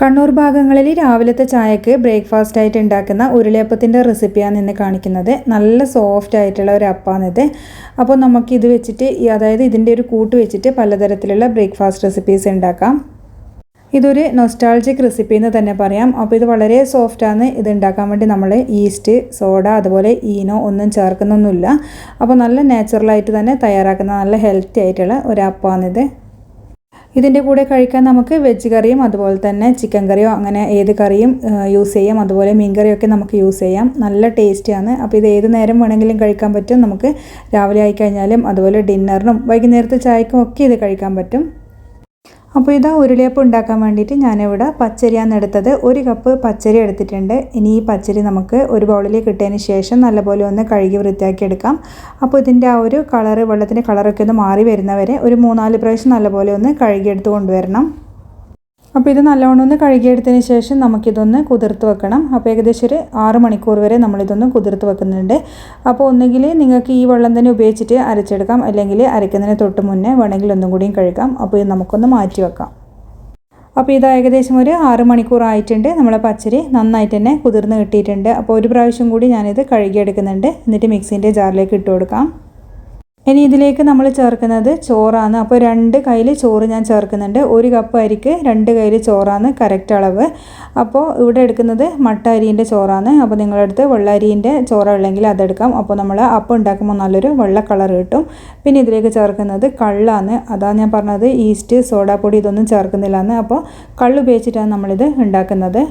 കണ്ണൂർ ഭാഗങ്ങളിൽ രാവിലത്തെ ചായക്ക് ബ്രേക്ക്ഫാസ്റ്റ് ആയിട്ട് ഉണ്ടാക്കുന്ന ഉരുളിയപ്പത്തിന്റെ റെസിപ്പിയാണ് ഇന്ന് കാണിക്കുന്നത്. നല്ല സോഫ്റ്റ് ആയിട്ടുള്ള ഒരു അപ്പാണിത് അപ്പോൾ നമുക്ക് ഇത് വെച്ചിട്ട് അതായത് ഇതിന്റെ ഒരു കൂട്ട് വെച്ചിട്ട് പലതരത്തിലുള്ള ബ്രേക്ക്ഫാസ്റ്റ് റെസിപ്പീസ് ഉണ്ടാക്കാം. ഇതൊരു നൊസ്റ്റാൾജിക് റെസിപ്പി എന്ന് തന്നെ പറയാം. അപ്പോൾ ഇത് വളരെ സോഫ്റ്റാണ് ഇത് ഉണ്ടാക്കാൻ വേണ്ടി നമ്മൾ ഈസ്റ്റ് സോഡ അതുപോലെ ഈനോ ഒന്നും ചേർക്കുന്നൊന്നുമില്ല. അപ്പോൾ നല്ല നാച്ചുറലായിട്ട് തന്നെ തയ്യാറാക്കുന്ന നല്ല ഹെൽത്തി ആയിട്ടുള്ള ഒരു അപ്പമാണിത് ഇതിന്റെ കൂടെ കഴിക്കാൻ നമുക്ക് വെജ് കറിയും അതുപോലെ തന്നെ ചിക്കൻ കറിയോ അങ്ങനെ ഏത് കറിയും യൂസ് ചെയ്യാം. അതുപോലെ മീൻ കറിയൊക്കെ നമുക്ക് യൂസ് ചെയ്യാം. നല്ല ടേസ്റ്റിയാണ് അപ്പോൾ ഇത് ഏത് നേരം വേണമെങ്കിലും കഴിക്കാൻ പറ്റും. നമുക്ക് രാവിലെ ആയിക്കഴിഞ്ഞാലും അതുപോലെ ഡിന്നറിനും വൈകുന്നേരത്തെ ചായക്കും ഒക്കെ ഇത് കഴിക്കാൻ പറ്റും. അപ്പോൾ ഇതാ ഉരുളിയപ്പം ഉണ്ടാക്കാൻ വേണ്ടിയിട്ട് ഞാനിവിടെ പച്ചരിയാണ് എടുത്തത്. ഒരു കപ്പ് പച്ചരി എടുത്തിട്ടുണ്ട്. ഇനി ഈ പച്ചരി നമുക്ക് ഒരു ബൗളിലേക്ക് ഇട്ടതിന് ശേഷം നല്ലപോലെ ഒന്ന് കഴുകി വൃത്തിയാക്കി എടുക്കാം. അപ്പോൾ ഇതിന്റെ ആ ഒരു കളറ് വെള്ളത്തിന്റെ കളറൊക്കെ ഒന്ന് മാറി വരുന്നവരെ ഒരു മൂന്നാൽ പ്രാവശ്യം നല്ലപോലെ ഒന്ന് കഴുകിയെടുത്ത് കൊണ്ടുവരണം. അപ്പോൾ ഇത് നല്ലവണ്ണം ഒന്ന് കഴുകിയെടുത്തതിന് ശേഷം നമുക്കിതൊന്ന് കുതിർത്ത് വെക്കണം. അപ്പോൾ ഏകദേശം ഒരു ആറ് മണിക്കൂർ വരെ നമ്മളിതൊന്ന് കുതിർത്ത് വെക്കുന്നുണ്ട്. അപ്പോൾ ഒന്നുകിൽ നിങ്ങൾക്ക് ഈ വെള്ളം തന്നെ ഉപയോഗിച്ചിട്ട് അരച്ചെടുക്കാം. അല്ലെങ്കിൽ അരയ്ക്കുന്നതിന് തൊട്ട് മുന്നേ വേണമെങ്കിൽ ഒന്നും കൂടിയും കഴുകാം. അപ്പോൾ ഇത് നമുക്കൊന്ന് മാറ്റി വെക്കാം. അപ്പോൾ ഇത് ഏകദേശം ഒരു ആറ് മണിക്കൂർ ആയിട്ടുണ്ട്. നമ്മളെ പച്ചരി നന്നായിട്ട് തന്നെ കുതിർന്ന് കിട്ടിയിട്ടുണ്ട്. അപ്പോൾ ഒരു പ്രാവശ്യം കൂടി ഞാനിത് കഴുകിയെടുക്കുന്നുണ്ട്. എന്നിട്ട് മിക്സിന്റെ ജാറിലേക്ക് ഇട്ട് കൊടുക്കാം. ഇനി ഇതിലേക്ക് നമ്മൾ ചേർക്കുന്നത് ചോറാണ്. അപ്പോൾ രണ്ട് കയ്യിൽ ചോറ് ഞാൻ ചേർക്കുന്നുണ്ട്. ഒരു കപ്പ് അരിക്ക് രണ്ട് കയ്യിൽ ചോറാണ് കറക്റ്റ് അളവ്. അപ്പോൾ ഇവിടെ എടുക്കുന്നത് മട്ട അരിന്റെ ചോറാണ്. അപ്പോൾ നിങ്ങളടുത്ത് വെള്ള അരിന്റെ ചോറ് ഉള്ളെങ്കിൽ അതെടുക്കാം. അപ്പോൾ നമ്മൾ അപ്പം ഉണ്ടാക്കുമ്പോൾ നല്ലൊരു വെള്ള കളർ കിട്ടും. പിന്നെ ഇതിലേക്ക് ചേർക്കുന്നത് കള്ളാണ്. അതാ ഞാൻ പറഞ്ഞത് ഈസ്റ്റ് സോഡാപ്പൊടി ഇതൊന്നും ചേർക്കുന്നില്ല എന്ന് അപ്പോൾ കള്ള് ഉപയോഗിച്ചിട്ടാണ് നമ്മളിത് ഉണ്ടാക്കുന്നത്.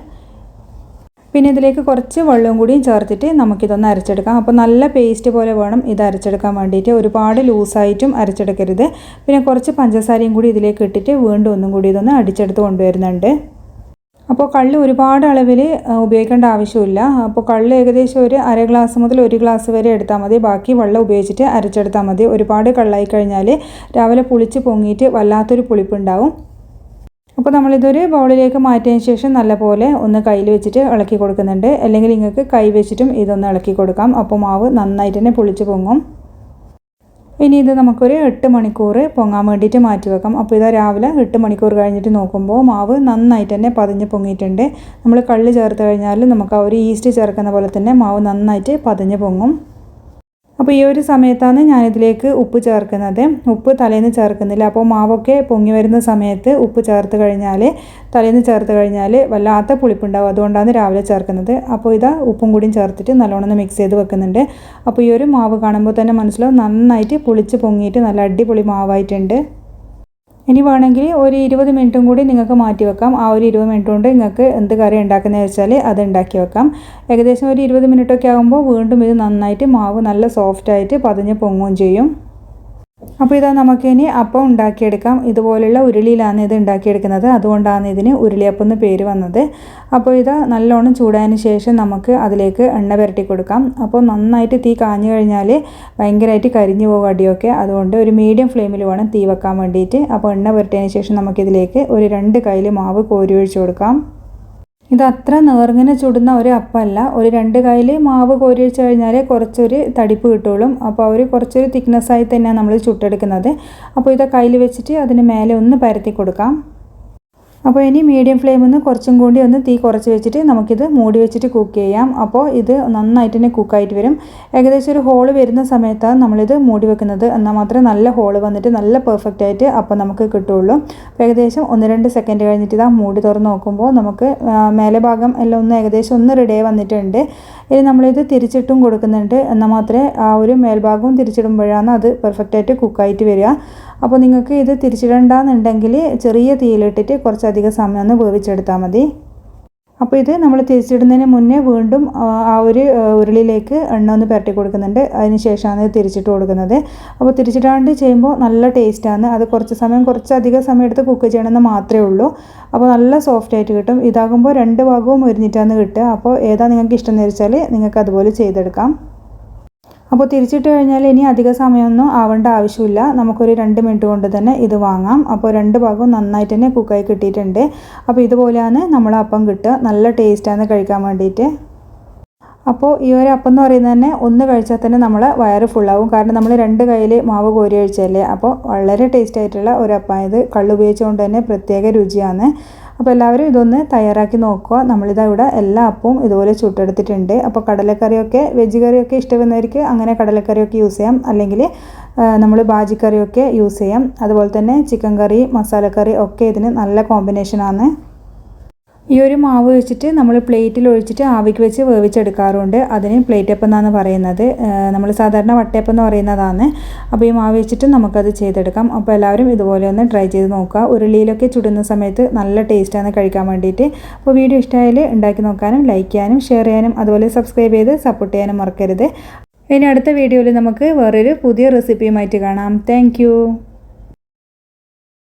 പിന്നെ ഇതിലേക്ക് കുറച്ച് വെള്ളവും കൂടിയും ചേർത്തിട്ട് നമുക്കിതൊന്ന് അരച്ചെടുക്കാം. അപ്പോൾ നല്ല പേസ്റ്റ് പോലെ വേണം ഇത് അരച്ചെടുക്കാൻ വേണ്ടിയിട്ട്. ഒരുപാട് ലൂസായിട്ടും അരച്ചെടുക്കരുത്. പിന്നെ കുറച്ച് പഞ്ചസാരയും കൂടി ഇതിലേക്ക് ഇട്ടിട്ട് വീണ്ടും ഒന്നും കൂടി ഇതൊന്ന് അടിച്ചെടുത്ത് കൊണ്ടുവരുന്നുണ്ട്. അപ്പോൾ കള്ള് ഒരുപാട് അളവിൽ ഉപയോഗിക്കേണ്ട ആവശ്യമില്ല. അപ്പോൾ കള്ള് ഏകദേശം ഒരു അര ഗ്ലാസ് മുതൽ ഒരു ഗ്ലാസ് വരെ എടുത്താൽ മതി. ബാക്കി വെള്ളം ഉപയോഗിച്ചിട്ട് അരച്ചെടുത്താൽ മതി. ഒരുപാട് കള്ളായി കഴിഞ്ഞാൽ രാവിലെ പുളിച്ച് പൊങ്ങിയിട്ട് വല്ലാത്തൊരു പുളിപ്പുണ്ടാവും അപ്പോൾ നമ്മളിതൊരു ബൗളിലേക്ക് മാറ്റിയതിന് ശേഷം നല്ലപോലെ ഒന്ന് കയ്യിൽ വെച്ചിട്ട് ഇളക്കി കൊടുക്കുന്നുണ്ട്. അല്ലെങ്കിൽ നിങ്ങൾക്ക് കൈ വെച്ചിട്ടും ഇതൊന്ന് ഇളക്കി കൊടുക്കാം. അപ്പോൾ മാവ് നന്നായിട്ട് തന്നെ പുളിച്ച് പൊങ്ങും. ഇനി ഇത് നമുക്കൊരു എട്ട് മണിക്കൂർ പൊങ്ങാൻ വേണ്ടിയിട്ട് മാറ്റി വെക്കാം. അപ്പോൾ ഇതാ രാവിലെ എട്ട് മണിക്കൂർ കഴിഞ്ഞിട്ട് നോക്കുമ്പോൾ മാവ് നന്നായിട്ട് തന്നെ പതിഞ്ഞ് പൊങ്ങിയിട്ടുണ്ട്. നമ്മൾ കള്ള് ചേർത്ത് കഴിഞ്ഞാൽ നമുക്ക് ആ ഒരു ഈസ്റ്റ് ചേർക്കുന്ന പോലെ തന്നെ മാവ് നന്നായിട്ട് പതിഞ്ഞ് പൊങ്ങും. അപ്പോൾ ഈ ഒരു സമയത്താണ് ഞാനിതിലേക്ക് ഉപ്പ് ചേർക്കുന്നത്. ഉപ്പ് തലേന്ന് ചേർക്കുന്നില്ല. അപ്പോൾ മാവൊക്കെ പൊങ്ങി വരുന്ന സമയത്ത് ഉപ്പ് ചേർത്ത് കഴിഞ്ഞാൽ തലേന്ന് ചേർത്ത് കഴിഞ്ഞാൽ വല്ലാത്ത പുളിപ്പുണ്ടാവും. അതുകൊണ്ടാണ് രാവിലെ ചേർക്കുന്നത്. അപ്പോൾ ഇതാ ഉപ്പും കൂടിയും ചേർത്തിട്ട് നല്ലോണം മിക്സ് ചെയ്ത് വെക്കുന്നുണ്ട്. അപ്പോൾ ഈ ഒരു മാവ് കാണുമ്പോൾ തന്നെ മനസ്സിലാവും നന്നായിട്ട് പുളിച്ച് പൊങ്ങിയിട്ട് നല്ല അടിപൊളി മാവായിട്ടുണ്ട്. ഇനി വേണമെങ്കിൽ ഒരു ഇരുപത് മിനിറ്റും കൂടി നിങ്ങൾക്ക് മാറ്റി വെക്കാം. ആ ഒരു ഇരുപത് മിനിറ്റ് കൊണ്ട് നിങ്ങൾക്ക് എന്ത് കറി ഉണ്ടാക്കുന്നത് വെച്ചാൽ അത് ഉണ്ടാക്കി വെക്കാം. ഏകദേശം ഒരു ഇരുപത് മിനിറ്റൊക്കെ ആകുമ്പോൾ വീണ്ടും ഇത് നന്നായിട്ട് മാവ് നല്ല സോഫ്റ്റായിട്ട് പതിഞ്ഞ് പൊങ്ങുകയും ചെയ്യും. അപ്പോൾ ഇതാ നമുക്കിനി അപ്പം ഉണ്ടാക്കിയെടുക്കാം. ഇതുപോലുള്ള ഉരുളിയിലാണ് ഇത് ഉണ്ടാക്കിയെടുക്കുന്നത്. അതുകൊണ്ടാണ് ഇതിന് ഉരുളിയപ്പം എന്ന് പേര് വന്നത്. അപ്പോൾ ഇത് നല്ലോണം ചൂടായതിന് ശേഷം നമുക്ക് അതിലേക്ക് എണ്ണ പുരട്ടി കൊടുക്കാം. അപ്പോൾ നന്നായിട്ട് തീ കാഞ്ഞു കഴിഞ്ഞാൽ ഭയങ്കരമായിട്ട് കരിഞ്ഞു പോകും അടിയൊക്കെ. അതുകൊണ്ട് ഒരു മീഡിയം ഫ്ലെയിമിൽ വേണം തീ വെക്കാൻ വേണ്ടിയിട്ട്. അപ്പോൾ എണ്ണ പുരട്ടിയതിന് ശേഷം നമുക്കിതിലേക്ക് ഒരു രണ്ട് കയ്യിൽ മാവ് കോരി ഒഴിച്ച് കൊടുക്കാം. ഇത് അത്ര നേർങ്ങനെ ചുടുന്ന ഒരു അപ്പമല്ല ഒരു രണ്ട് കയ്യിൽ മാവ് കോരി വെച്ച് കഴിഞ്ഞാൽ കുറച്ചൊരു തടിപ്പ് കിട്ടുള്ളൂ അപ്പോൾ അവർ കുറച്ചൊരു തിക്നെസ്സായി തന്നെയാണ് നമ്മൾ ചുട്ടെടുക്കുന്നത്. അപ്പോൾ ഇത് കയ്യിൽ വെച്ചിട്ട് അതിന് മേലെ ഒന്ന് പരത്തി കൊടുക്കാം. അപ്പോൾ ഇനി മീഡിയം ഫ്ലെയിമിൽ നിന്ന് കുറച്ചും കൂടി ഒന്ന് തീ കുറച്ച് വെച്ചിട്ട് നമുക്കിത് മൂടി വെച്ചിട്ട് കുക്ക് ചെയ്യാം. അപ്പോൾ ഇത് നന്നായിട്ട് തന്നെ കുക്കായിട്ട് വരും. ഏകദേശം ഒരു ഹോൾ വരുന്ന സമയത്താണ് നമ്മളിത് മൂടി വെക്കുന്നത്. എന്നാൽ മാത്രമേ നല്ല ഹോൾ വന്നിട്ട് നല്ല പെർഫെക്റ്റ് ആയിട്ട് അപ്പോൾ നമുക്ക് കിട്ടുള്ളൂ അപ്പോൾ ഏകദേശം ഒന്ന് രണ്ട് സെക്കൻഡ് കഴിഞ്ഞിട്ട് ഇതാ മൂടി തുറന്ന് നോക്കുമ്പോൾ നമുക്ക് മേലെ ഭാഗം എല്ലാം ഒന്ന് ഏകദേശം ഒന്ന് റെഡിയായി വന്നിട്ടുണ്ട്. ഇനി നമ്മളിത് തിരിച്ചിട്ടും കൊടുക്കുന്നുണ്ട്. എന്നാൽ മാത്രമേ ആ ഒരു മേൽഭാഗവും തിരിച്ചിടുമ്പോഴാണ് അത് പെർഫെക്റ്റ് ആയിട്ട് കുക്കായിട്ട് വരിക. അപ്പോൾ നിങ്ങൾക്ക് ഇത് തിരിച്ചിടണ്ടെന്നുണ്ടെങ്കിൽ ചെറിയ തീയിലിട്ടിട്ട് കുറച്ചധികം സമയം ഒന്ന് വേവിച്ചെടുത്താൽ മതി. അപ്പോൾ ഇത് നമ്മൾ തിരിച്ചിടുന്നതിന് മുന്നേ വീണ്ടും ആ ഒരു ഉരുളിയിലേക്ക് എണ്ണ ഒന്ന് പുരട്ടി കൊടുക്കുന്നുണ്ട്. അതിന് ശേഷമാണ് ഇത് തിരിച്ചിട്ട് കൊടുക്കുന്നത്. അപ്പോൾ തിരിച്ചിടാണ്ട് ചെയ്യുമ്പോൾ നല്ല ടേസ്റ്റാണ് അത് കുറച്ച് സമയം കുറച്ചധികം സമയം എടുത്ത് കുക്ക് ചെയ്യണമെന്ന് മാത്രമേ ഉള്ളൂ. അപ്പോൾ നല്ല സോഫ്റ്റ് ആയിട്ട് കിട്ടും. ഇതാകുമ്പോൾ രണ്ട് ഭാഗവും ഒരുന്നിട്ടാണ് കിട്ടുക. അപ്പോൾ ഏതാ നിങ്ങൾക്ക് ഇഷ്ടം എന്ന് വെച്ചാൽ നിങ്ങൾക്ക് അതുപോലെ ചെയ്തെടുക്കാം. അപ്പോൾ തിരിച്ചിട്ട് കഴിഞ്ഞാൽ ഇനി അധിക സമയമൊന്നും ആവേണ്ട ആവശ്യമില്ല. നമുക്കൊരു രണ്ട് മിനിറ്റ് കൊണ്ട് തന്നെ ഇത് വാങ്ങാം. അപ്പോൾ രണ്ട് ഭാഗവും നന്നായിട്ട് തന്നെ കുക്കായി കിട്ടിയിട്ടുണ്ട്. അപ്പോൾ ഇതുപോലെയാണ് നമ്മൾ അപ്പം കിട്ടുക. നല്ല ടേസ്റ്റാണ് കഴിക്കാൻ വേണ്ടിയിട്ട്. അപ്പോൾ ഈ ഒരു അപ്പം എന്ന് പറയുന്നത് തന്നെ ഒന്ന് കഴിച്ചാൽ തന്നെ നമ്മൾ വയറ് ഫുള്ളാവും കാരണം നമ്മൾ രണ്ട് കയ്യിൽ മാവ് കോരി കഴിച്ചല്ലേ അപ്പോൾ വളരെ ടേസ്റ്റ് ആയിട്ടുള്ള ഒരു അപ്പം ഇത് കള്ളുപയോഗിച്ചുകൊണ്ട് തന്നെ പ്രത്യേക രുചിയാണ്. അപ്പോൾ എല്ലാവരും ഇതൊന്ന് തയ്യാറാക്കി നോക്കുക. നമ്മളിതാ ഇവിടെ എല്ലാ അപ്പവും ഇതുപോലെ ചുട്ടെടുത്തിട്ടുണ്ട്. അപ്പോൾ കടലക്കറിയൊക്കെ വെജ് കറിയൊക്കെ ഇഷ്ടപ്പെടുന്നവർക്ക് അങ്ങനെ കടലക്കറിയൊക്കെ യൂസ് ചെയ്യാം. അല്ലെങ്കിൽ നമ്മൾ ബാജിക്കറിയൊക്കെ യൂസ് ചെയ്യാം. അതുപോലെ തന്നെ ചിക്കൻ കറി മസാലക്കറി ഒക്കെ ഇതിന് നല്ല കോമ്പിനേഷനാണ് ഈ ഒരു മാവ് വെച്ചിട്ട് നമ്മൾ പ്ലേറ്റിൽ ഒഴിച്ചിട്ട് ആവിക്ക് വെച്ച് വേവിച്ചെടുക്കാറുണ്ട്. അതിന് പ്ലേറ്റ് അപ്പം എന്നാണ് പറയുന്നത് നമ്മൾ സാധാരണ വട്ടയപ്പം എന്ന് പറയുന്നതാണ്. അപ്പോൾ ഈ മാവ് വെച്ചിട്ട് നമുക്കത് ചെയ്തെടുക്കാം. അപ്പോൾ എല്ലാവരും ഇതുപോലെ ഒന്ന് ട്രൈ ചെയ്ത് നോക്കുക. ഉരുളിയിലൊക്കെ ചുടുന്ന സമയത്ത് നല്ല ടേസ്റ്റാണ് കഴിക്കാൻ വേണ്ടിയിട്ട്. അപ്പോൾ വീഡിയോ ഇഷ്ടമായാൽ ഉണ്ടാക്കി നോക്കാനും ലൈക്ക് ചെയ്യാനും ഷെയർ ചെയ്യാനും അതുപോലെ സബ്സ്ക്രൈബ് ചെയ്ത് സപ്പോർട്ട് ചെയ്യാനും മറക്കരുത്. ഇനി അടുത്ത വീഡിയോയിൽ നമുക്ക് വേറൊരു പുതിയ റെസിപ്പിയുമായിട്ട് കാണാം. താങ്ക്